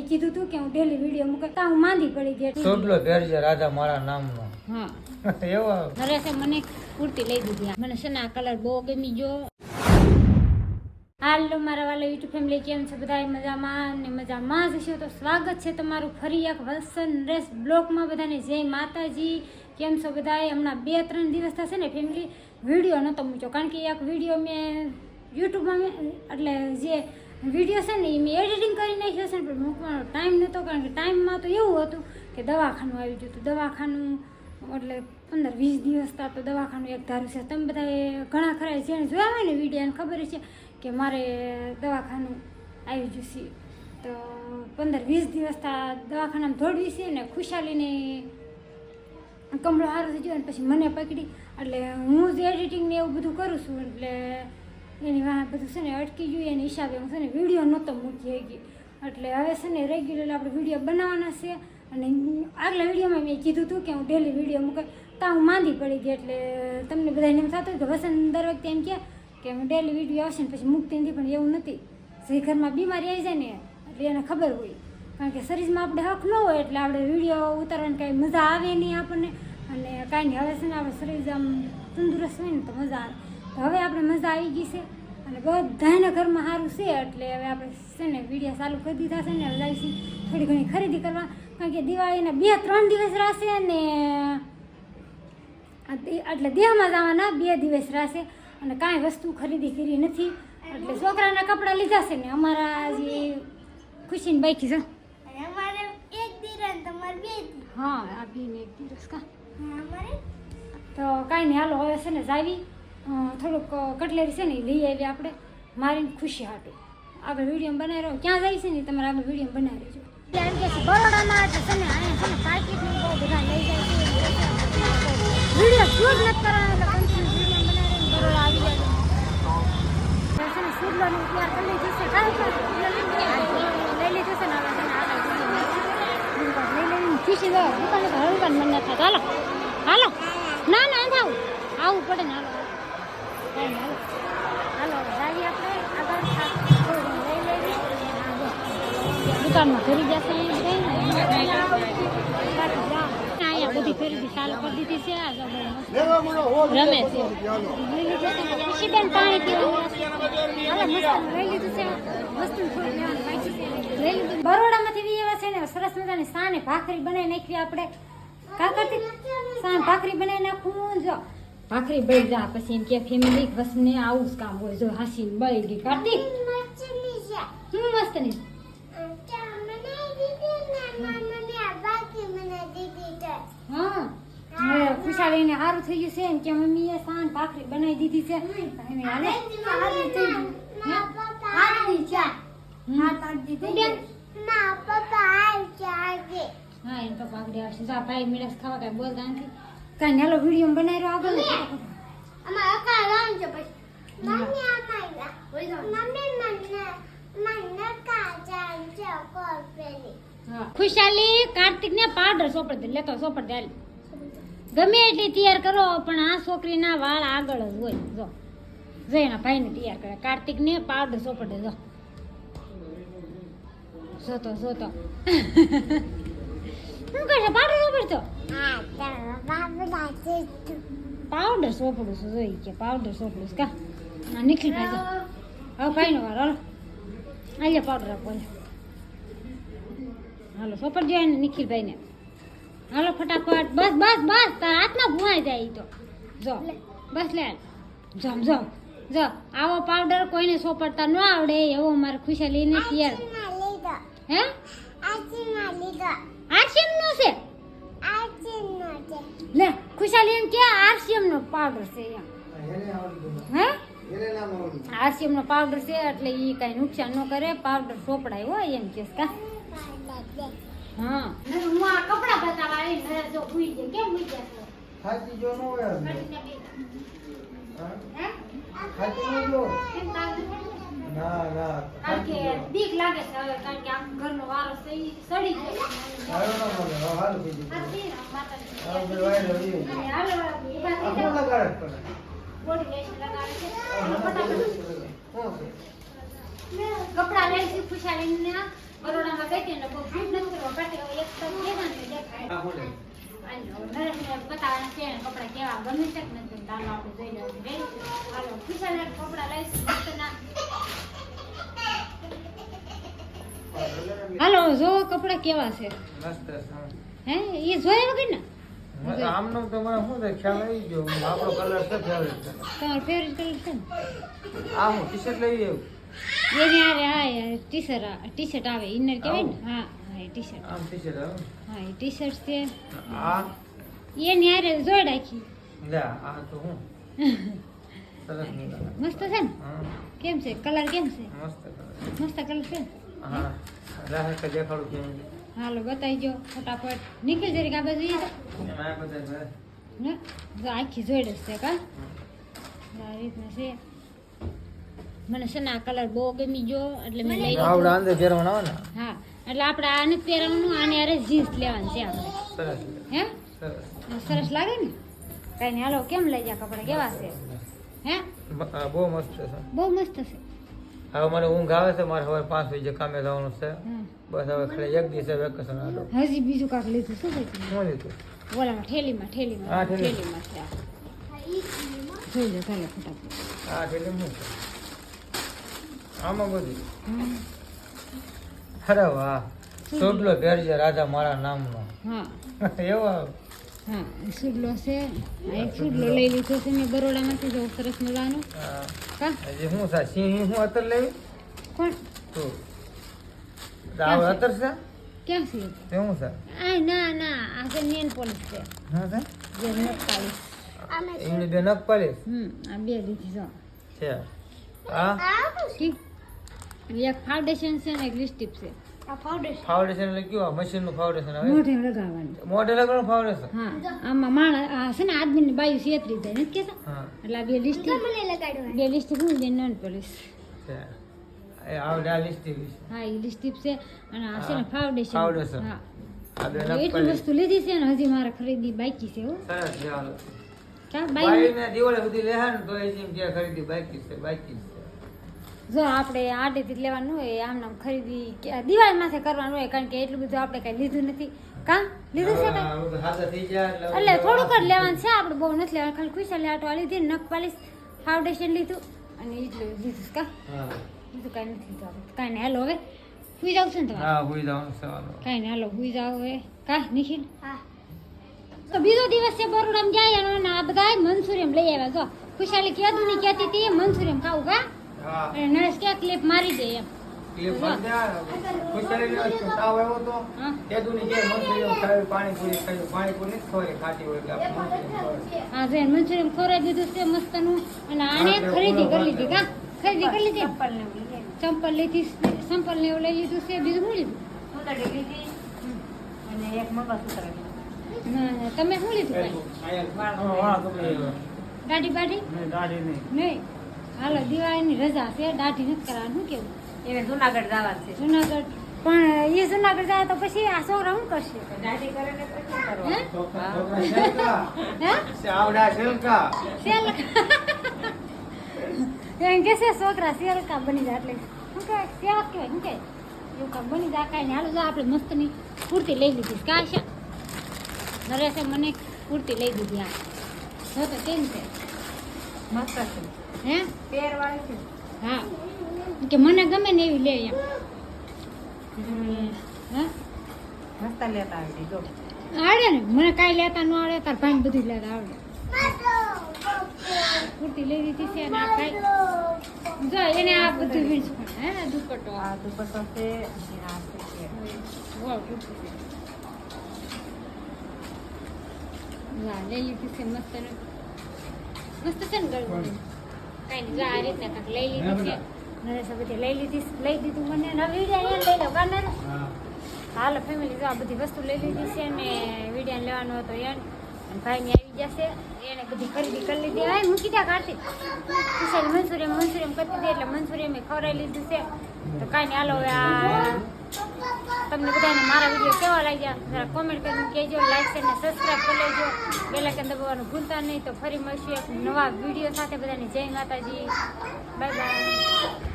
મેં કીધું તું કે હું ડેલી વીડિયો મૂકતા હું માંદી પડી ગઈ. ચોટલો પહેરજે રાધા મારા નામનો. હા. એવો. નરેશે મને કુર્તી લઈ દીધી મને છે ને આ કલર બહુ ગમી ગયો હાલો મારા વાલા યુટ્યુબ ફેમિલી કેમ છે? બધા મજામાં ને મજામાં જ હશો તો સ્વાગત છે તમારું ફરી એક વલસન રેસ બ્લોકમાં બધાને. જય માતાજી. કેમ છો બધાએ હમણાં બે ત્રણ દિવસ થશે ને ફેમિલી વીડિયો નહોતો મૂક્યો. કારણ કે એક વીડિયો મેં યુટ્યુબમાં મેં એટલે જે વીડિયો છે ને એ મેં એડિટિંગ કરી નાખ્યો છે ને, પણ મૂકવાનો ટાઈમ નહોતો, કારણ કે ટાઈમમાં તો એવું હતું કે દવાખાનું આવી ગયું હતું. દવાખાનું, એટલે પંદર વીસ દિવસ તા તો દવાખાનું એક ધારું છે. તમે બધાએ ઘણા ખરા જેને જોયા હોય ને વીડિયો ખબર છે કે મારે દવાખાનું આવી ગયું છે. તો પંદર વીસ દિવસ તા દવાખાનામાં દોડવી છે ને ખુશાલીને કમળો સારો થઈ ગયો અને પછી મને પકડી. એટલે હું જ એડિટિંગ ને એવું બધું કરું છું. એટલે એની વાહ બધું છે ને અટકી ગયું, એને હિસાબે હું છે ને વીડિયો નહોતો મૂકી શકી એટલે હવે છે ને રેગ્યુલર આપણે વીડિયો બનાવવાના છે. અને આગલા વિડીયોમાં મેં કીધું હતું કે હું ડેલી વીડિયો મૂકે. ત્યાં હું માંદી પડી ગઈ એટલે તમને બધાને એમ થતું કે વસંત દર વખતે એમ કહે કે હું ડેલી વીડિયો આવશે ને પછી મૂકતી નથી, પણ એવું નથી. જે ઘરમાં બીમારી આવી જાય ને એટલે એને ખબર હોય. કારણ કે શરીરમાં આપણે હક ન હોય એટલે આપણે વીડિયો ઉતારવાની કાંઈ મજા આવે નહીં આપણને. અને કાંઈ નહીં, હવે છે ને આપણે શરીર આમ તંદુરસ્ત હોય ને તો મજા આવે. તો હવે આપણે મજા આવી ગઈ છે. અને બધાના ઘરમાં સારું છે એટલે હવે આપણે છે ને વીડિયો ચાલુ કરી દીધા છે ને હવે જઈશું થોડી ઘણી ખરીદી કરવા. કારણ કે દિવાળીના બે ત્રણ દિવસ રહેશે ને એટલે દેહમાં જવાના બે દિવસ રહેશે અને કાંઈ વસ્તુ ખરીદી કરી નથી. એટલે છોકરાના કપડાં લીધા છે ને અમારા જે ખુશીને બાઈકી છે. હા આપીને એક દિવસ કા. તો કાંઈ નહીં હાલો હવે છે ને જાવી. થોડુંક કટલેરી છે ને લઈ આવી આપણે. મારીને ખુશી હાટું આગળ વીડિયો બનાવી રહ્યો ક્યાં જાય છે ને તમારે આગળ વીડિયો બનાવી રહેજો એમ કે બરોડામાં એટલે છે અહીંયા છે લઈ જાય વીડિયો શૂટ નથી કરવાનો, એટલે કન્ટિન્યુ બરોડા આવી જાય. તો છે છે. લઈ લીધું લઈ લઈને ખુશી દો દુકાને તો હળવાનું મન થાય. હાલો હાલો. ના ના થાવ આવું. પડે ને હાલો. દુકાનમાં ફરી જશે અહીંયા બધી ચાલુ કરી દીધી છે રમે છે. ખુશીબેન પાણી પીવાનું બરોડામાંથી બી એવા છે ને સરસ મજાની સાને ભાખરી બનાવી નાખવી આપણે. કા કરતી સાન ભાખરી બનાવી નાખું જો. ભાખરી બળી જા પછી એમ કે ફેમિલી વસને આવું જ કામ હોય. જો હાસી બળી ગઈ. કાર્તિક હું મસ્તની ચા બનાવી દીધી ને મને આ બાકી મને દીધી છે. હા. ખુશાલીને સારું થઈ ગયું છે. એમ કે મમ્મીએ સાન ભાખરી બનાવી દીધી છે. હા? આવશે ભાઈ મિરસ ખાવા કાંઈ બોલતા નથી. કાંઈ નેલો વીડિયો બનાવ્યો આગળ ને અકા છે પછી મમ્મી અમારા મમ્મી મને મને કાજા છે કોપેલી હા ખુશાલી કાર્તિક ને પાવડર સોપડ દે લેતો સોપડ દે ગમે એટલી તૈયાર કરો પણ આ છોકરીના વાળ આગળ જ હોય જો જો એના ભાઈને તૈયાર કરે કાર્તિક ને પાવડર સોપડ દે જો જોતો જોતો શું કરશે પાવડર સોપડતો પાવડર સોપડું છું જોઈ કે પાવડર સોપડું છું કા ના નીકળી ભાઈ હવે ભાઈ નો વાર હાલો પાવડર આપો હાલો સોપડ જાય ને નિખિલભાઈ ને હાલો ફટાફટ બસ બસ બસ તારા હાથમાં ભૂવાઈ જાય તો જો બસ લે જમ જમ જો આવો પાવડર કોઈને સોપડતા ન આવડે એવો મારે ખુશાલીને તૈયાર હે આશીમ ના છે લે ખુશાલી એમ કે આરસીએમ નો પાવડર છે એમ. હે? આરસીએમ નો પાવડર છે એટલે ઈ કઈ નુકસાન ન કરે પાવડર સોપડાય હોય એમ કેસ કા? હા. હું આ કપડા બતાવવા આવી નરે જો ભૂઈ જાય કેમ ભૂઈ જાય ખાતી જો ન હોય હે ખાતી જો? કેમ પડી? ના ના. બીક લાગે છે હવે કારણ કે આમ ઘરનો વારો સહી જાય કપડા લઈ છે? ને બરોડામાં ગઈ બહુ ફૂટ નથી કરવા પાટી છે નથી. ચાલો આપણે જોઈ લેવું હાલો ખુશાલ હાલો જો કપડાં કેવા છે? મસ્ત છે. હે. એ જોયા વગર ને? મ- આમનો તો મને શું થાય ખ્યાલ આવી ગયો. આપણો કલર છે ફેવરેટ તમારો ફેવરેટ કલર છે ને? આ હું ટી શર્ટ લઈ આવ્યું. એની હારે હા ટી શર્ટ ટી શર્ટ આવે ઇનર કહેવાય ને? હા હા એ ટી શર્ટ આમ ટી શર્ટ આવે. હા એ ટી શર્ટ છે. આ? એની હારે જોઈ રાખી. લે આ તો હું? સરસ મજાના. મસ્ત છે ને? હા. કેમ છે? કલર કેમ છે? મસ્ત કલર મસ્ત કલર છે ને? હા. રાહે કે દેખાડું કેમ છે. હાલો બતાવી જો ફટાફટ. નીકળી જરીક આ બાજુ ઈ તો. એમાં આ બધા છે. ને જો આખી જોઈ જ છે કા? આ રીતના છે. મને છે ને આ કલર બહુ ગમી ગયો એટલે મેં લઈ લીધો. આવડા અંદર પહેરવાના આવે ને. હા એટલે આપણે આને જ પહેરવાનું આને હારે જીન્સ લેવાનું છે આપણે. સરસ. હે? સરસ. સરસ લાગે ને? કઈ નહીં હાલો કેમ લઈ જા કપડા? કેવા છે? હે? બ- આ બહુ મસ્ત છે. બહુ મસ્ત છે. હવે મને ઊંઘ આવે છે મારે હવે પાંચ વાગે કામે જવાનું છે. બસ હવે ખાલી એક દિવસે વેકેશન આલો હજી બીજું કાક લીધું શું લીધું શું લીધું? ઓલામાં ઠેલીમાં ઠેલીમાં. હા, ઠેલીમાં. છે જોઈ લો ચાલો ફટાફટ. આ ઠેલી છે આમાં બધું. અરે વાહ. સોટલો પહેરજે રાજા મારા નામનો. હા. એવો. હા એ સુડલો છે આ એક સુડલો લઈ લીધો છે મેં બરોડામાંથી જો સરસ મજાનો હા. કા હજી શું છે સિંહ શું અત્તર લેવી કોણ તું રાવ અત્તર છે ક્યાં છે તે શું છે આ ના ના આ છે નેન પોલીસ છે શું છે જે નખ પાલીસ એમની બે નખ પાલીશ હમ આ બે લીધી જો છે હા ઠીક એક ફાઉન્ડેશન છે ને એક લિપસ્ટિક છે ફાઉન્ડેશન એટલે કયું મશીનનું ફાઉન્ડેશન આવે? મોઢે લગાવવાનું. મોઢે લગાવવાનું ફાઉન્ડેશન હા આમાં માણસ આ છે ને આદમીની બાયું છેતરી જાય નથી કહેતા હા. એટલે આ બે લિસ્ટિક બે લિસ્ટિક હું જે નોન પોલીસ એ આવડે હા લિસ્ટિક છે અને આ છે ને હા, ફાઉન્ડેશન હા. એટલી વસ્તુ લીધી છે ને હજી મારે ખરીદી બાકી છે હો. સરસ છે હાલો બાઈ? બાઈને દિવાળે બધી લેહા તો એ જેમ કે ખરીદી બાકી છે બાકી છે. જો આપણે આડેથી જ લેવાનું હોય આમ નામ ખરીદી કે દિવાળી માથે કરવાનું હોય કારણ કે એટલું બધું આપણે કઈ લીધું નથી. કા? લીધું છે કઈ? હા, બધું હાથે થઈ જાય એટલે થોડુંક જ લેવાનું છે આપણે બહુ નથી લેવાનું ખાલી ખુશાલી આટવા લીધી નખ પાલીશ ફાઉન્ડેશન લીધું. અને એટલું લીધું કા? બીજું કાંઈ નથી લીધું આપણે કાંઈ નહીં હાલો હવે. સુઈ જાવ છે ને તમારે હા હુઈ જવાનું છે કાંઈ નહીં હાલો સુઈ જાવ હવે. કા નિખિલ? તો બીજો દિવસ છે બરોડામાં જાય અને આ બધા મનસુરિયમ લઈ આવ્યા જો. ખુશાલી કહેતું નહીં કહેતી હતી મનસુરિયમ ખાવું કા? નરેશ કે ક્લિપ મારી દે એમ. ક્લિપ મારી દે. ખુશાલી ને તાવ આવ્યો તો હા. તેદુની જે ખાયું પાણીપુરી ખાયું પાણીપુરી હોય આપણે. મંચુરિયમ ખોરાઈ દીધું છે મસ્તનું. અને આને ખરીદી કરી લીધી કા? ખરીદી કરી લીધી? ચંપલ લીધી. ને એવું લઈ લીધું છે બીજું શું લીધું? તમે શું લીધું? ભાઈ બાડી નહીં. હાલો દિવાળીની રજા છે દાઢી નથી કરવાનું શું કેવું? એને જુનાગઢ જવા છે. જુનાગઢ પણ એ જુનાગઢ જાય તો પછી આ છોકરા શું કરશે? દાઢી કરે ને પછી કરવા એમ કે છે છોકરા સેલકા બની જાય એટલે. શું કહેવાય સેવક કહેવાય શું કે એવું કાંઈ બની જાય કાંઈ નહીં. હાલો જો આપણે મસ્તની કુર્તી લઈ લીધી કાંઈ છે? નરેશે મને કુર્તી લઈ દીધી આ. જો તો કેમ છે? મસ્ત છે હે? છે હા. કે મને ગમે ને એવી લે એમ. હા? મસ્ત લેતા આવી જો. આવડે ને મને કાંઈ લેતા ન આવડે તાર ભાઈ બધું લેતા આવડે. કુર્તી લઈ દીધી છે અને આ કાંઈ જો એને આ બધું વીજ હે દુપટ્ટો. આ દુપટ્ટો છે અને આ છે. વાવ વાહ લઈ લીધી છે મસ્ત મસ્ત છે ને ગળું કાંઈ નહીં જો આ રીતના કાંઈક લઈ લીધી છે. નરેશ બધી લઈ લીધી લઈ દીધું મને નવી વીડિયો લઈ લો કા હાલ ફેમિલી જો આ બધી વસ્તુ લઈ લીધી છે. ને વીડિયો લેવાનો હતો એમ ભાઈ ભાઈની આવી જશે એને બધી ખરીદી કરી લીધી. હા મૂકી દે કાર્તિક ખુશાલ મંચુરિયમ એમ કરતી હતી એટલે મંચુરિયમ એમ ખવડાવી લીધું છે. તો કાંઈ નહીં હાલો હવે આ તમને બધાને મારા વીડિયો કેવા લાગ્યા? જરા કોમેન્ટ કરીને કહેજો લાઈક છે ને સબસ્ક્રાઈબ કરી લેજો. બેલાઇકન દબાવવાનું ભૂલતા નહીં. તો ફરી મળશું એક નવા વીડિયો સાથે. બધાની જય માતાજી. Bye bye